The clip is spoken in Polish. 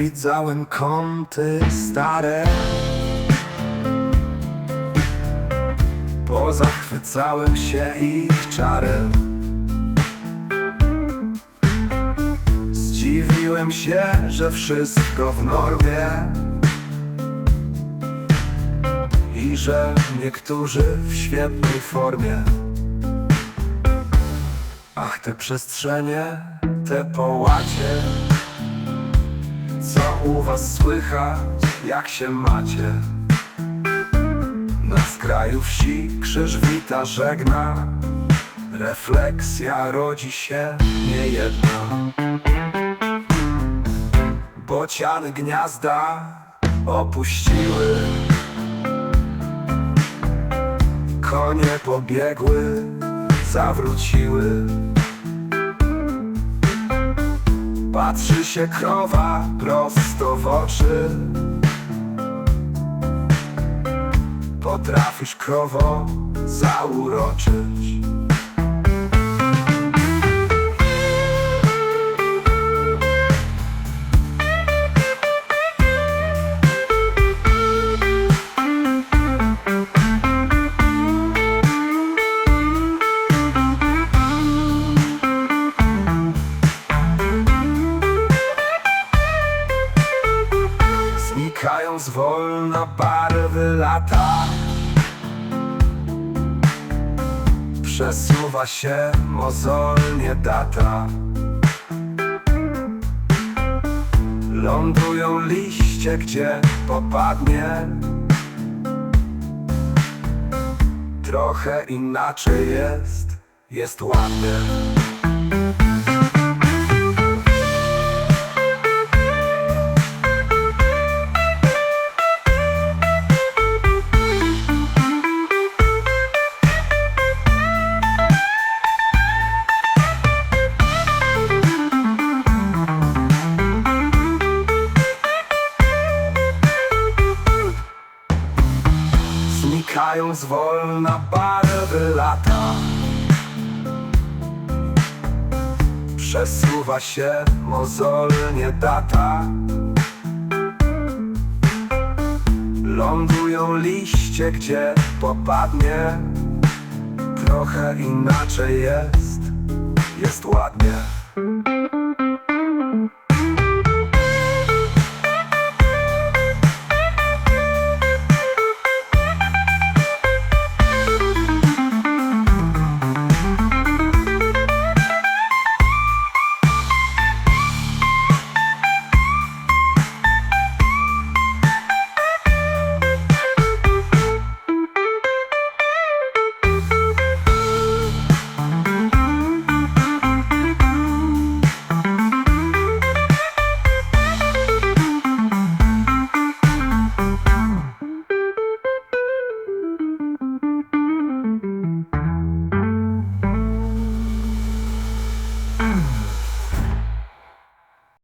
Widziałem kąty stare. Pozachwycałem się ich czarem Zdziwiłem się, że wszystko w normie I że niektórzy w świetnej formie. Ach, te przestrzenie, te połacie Co u was słychać, jak się macie? Na skraju wsi krzyż wita żegna. Refleksja rodzi się niejedna. Bociany gniazda opuściły Konie pobiegły, zawróciły. Patrzy się krowa prosto w oczy. Potrafisz krowo zauroczyć Znikają zwolna barwy lata. Przesuwa się mozolnie data. Lądują liście, gdzie popadnie. Trochę inaczej jest, jest ładnie Znikają zwolna barwy lata Przesuwa się mozolnie data. Lądują liście, gdzie popadnie. Trochę inaczej jest, jest ładnie